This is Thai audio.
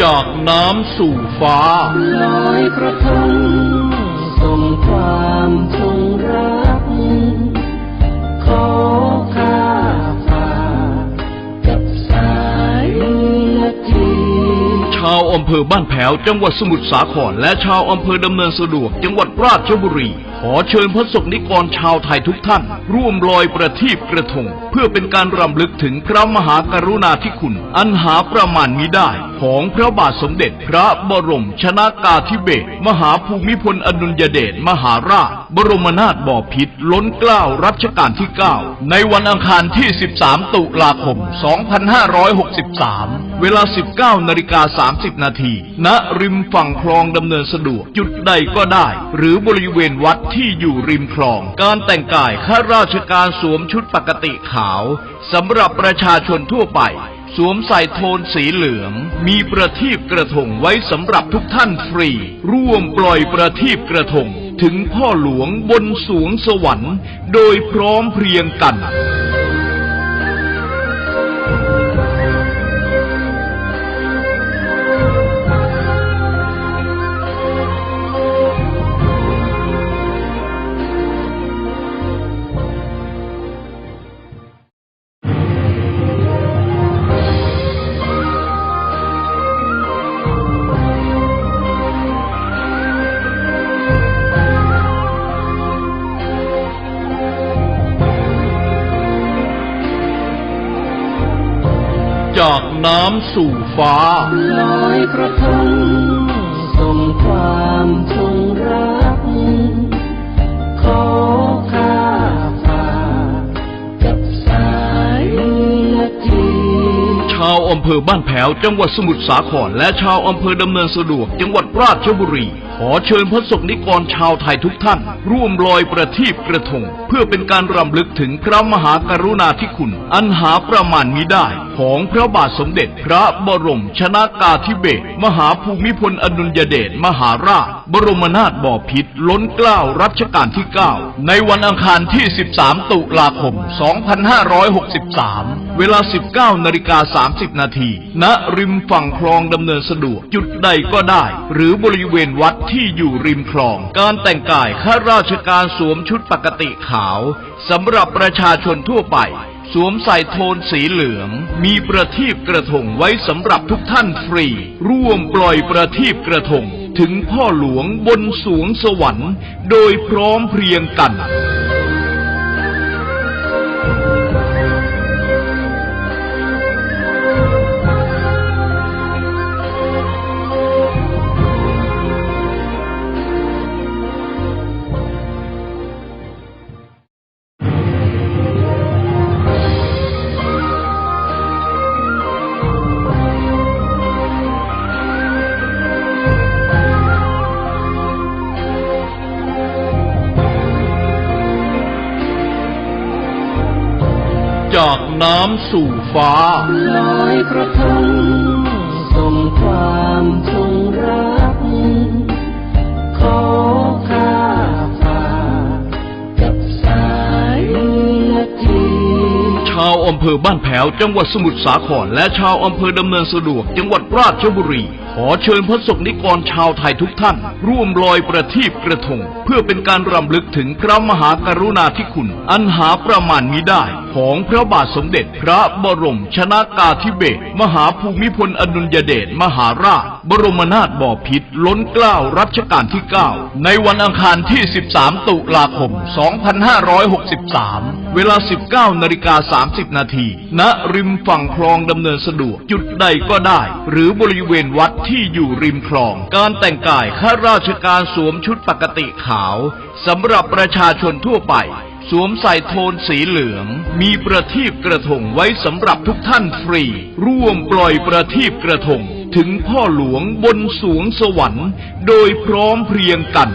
น้ำสู่ฟ้าลอยกระทงส่งความจงรัก ขอข้าฝากกับสายนาทีชาวอำเภอบ้านแผวจังหวัดสมุทรสาครและชาวอำเภอดำเนินสะดวกจังหวัดราชบุรี ขอเชิญพระสงฆ์นิกรชาวไทยทุกท่าน ร่วมลอยประทีปกระทง พื่อเป็นการรำลึกถึงพระมหากรุณาธิคุณ อันหาประมาณมิได้ของพระบาทสมเด็จพระบรมชนากาธิเบศรมหาภูมิพลอดุลยเดชมหาราช บรมนาถบพิตรล้นเกล้ารัชกาลที่ 9 ในวันอังคารที่ 13 ตุลาคม 2563 เวลา 19นาฬิกา30 นาทีณริมฝั่งคลองดำเนินสะดวกจุดใดก็ได้ หรือบริเวณวัดที่อยู่ริมคลอง การแต่งกายข้าราชการสวมชุดปกติขาวสำหรับประชาชนทั่วไป สวมใส่โทนสีเหลือง มีประทีปกระทงไว้สำหรับทุกท่านฟรี ร่วมปล่อยประทีปกระทง ถึงพ่อหลวงบนสวงสวรรค์ โดยพร้อมเพรียงกัน จากน้ำสู่ฟ้าลอยกระทงส่งความจงรัก ขอข้าฝากกับสายนาทีชาวอำเภอบ้านแผวจังหวัดสมุทรสาครและชาวอำเภอดำเนินสะดวกจังหวัดราชบุรี ขอเชิญพระสงฆ์นิกรชาวไทยทุกท่าน ร่วมลอยประทีปกระทง เพื่อเป็นการรำลึกถึงพระมหากรุณาธิคุณ อันหาประมาณมิได้ ของพระบาทสมเด็จพระบรมชนากาธิเบศรมหาภูมิพลอดุลยเดชมหาราช บรมนาถบพิตรล้นเกล้ารัชกาลที่ 9 ในวันอังคารที่ 13 ตุลาคม 2563 เวลา 19นาฬิกา30 นาทีณริมฝั่งคลองดำเนินสะดวกจุดใดก็ได้ หรือบริเวณวัดที่อยู่ริมคลอง การแต่งกายข้าราชการสวมชุดปกติขาวสำหรับประชาชนทั่วไป สวมใส่โทนสีเหลือง มีประทีปกระทงไว้สำหรับทุกท่านฟรี ร่วมปล่อยประทีปกระทง ถึงพ่อหลวงบนสวงสวรรค์ โดยพร้อมเพรียงกัน จากน้ำสู่ฟ้าลอยกระทงส่งความจงรัก ขอข้าฝากกับสายนาทีชาวอำเภอบ้านแผวจังหวัดสมุทรสาครและชาวอำเภอดำเนินสะดวก จังหวัดราชบุรี ขอเชิญพระสงฆ์นิกรชาวไทยทุกท่าน ร่วมลอยประทีปกระทงเพื่อเป็นการรำลึกถึงพระมหากรุณาธิคุณ อันหาประมาณมิได้ ของพระบาทสมเด็จพระบรมชนากาธิเบศรมหาภูมิพลอดุลยเดชมหาราช บรมนาถบพิตรล้นเกล้ารัชกาลที่ 9 ในวันอังคารที่ 13 ตุลาคม 2563 เวลา 19นาฬิกา30 นาทีณริมฝั่งคลองดำเนินสะดวก จุดใดก็ได้ หรือบริเวณวัดที่อยู่ริมคลอง การแต่งกายข้าราชการสวมชุดปกติขาาวสำหรับประชาชนทั่วไป สวมใส่โทนสีเหลือง มีประทีปกระทงไว้สำหรับทุกท่านฟรี ร่วมปล่อยประทีปกระทง ถึงพ่อหลวงบนสวงสวรรค์ โดยพร้อมเพรียงกัน